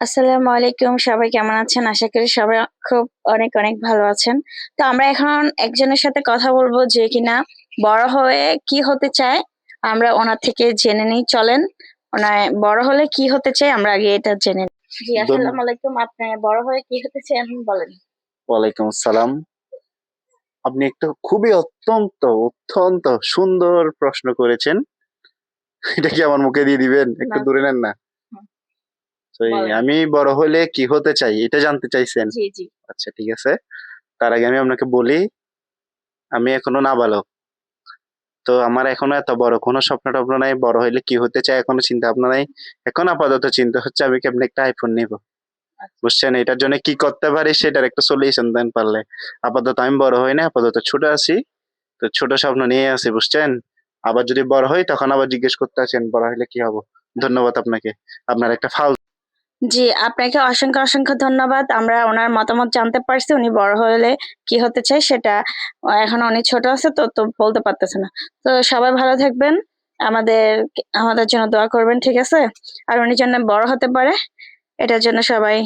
আসসালামু আলাইকুম সবাই কেমন আছেন? আশা করি সবাই খুব অনেক অনেক ভালো আছেন। তো আমরা এখন একজনের সাথে কথা বলব যে কিনা বড় হয়ে কি হতে চায় আমরা ওনার থেকে জেনে নিই। চলেন ওনার বড় হলে কি হতে চায় আমরা আগে এটা জেনে নিই। জি আসসালামু আলাইকুম আপনি বড় হয়ে কি হতে চান বলেন। ওয়ালাইকুম আসসালাম। আপনি একটা খুবই অত্যন্ত অত্যন্ত সুন্দর প্রশ্ন করেছেন। এটা কি আমার মুখে দিয়ে দিবেন? একটু না। দূরে নেন না। তো এই আমি বড় হলে কি হতে চাই এটা জানতে চাইছেন? জি জি। আচ্ছা ঠিক আছে। তার আগে আমি আপনাকে বলি আমি এখনও নাবালক। তো আমার এখনও এত বড় কোনো স্বপ্ন টপ্ন নাই বড় হইলে কি হতে চাই এখনও চিন্তা ভাবনা নাই। এখন আপাতত চিন্তা হচ্ছে আমি কেমন একটা আইফোন নিব। আচ্ছা। বুঝছেন? এটার জন্য কি করতে পারি সেটার একটা সলিউশন দেন পারলে। আপাতত আমি বড় হই না আপাতত ছোট আছি। তো ছোট স্বপ্ন নিয়ে আছি বুঝছেন? আবার যদি বড় হই তখন আবার জিজ্ঞেস করতে আছেন বড় হইলে কি হব? ধন্যবাদ আপনাকে। আপনার একটা ফাউল জি, আপনাকে অসংখ্য অসংখ্য ধন্যবাদ। আমরা ওনার মতামত জানতে পারছি, উনি বড় হলে কি হতে চায় সেটা এখন অনেক ছোট আছে, তো তো বলতে পারতেছে না। তো সবাই ভালো থাকবেন, আমাদের আমাদের জন্য দোয়া করবেন, ঠিক আছে? আর উনি জন্য বড় হতে পারে, এটার জন্য সবাই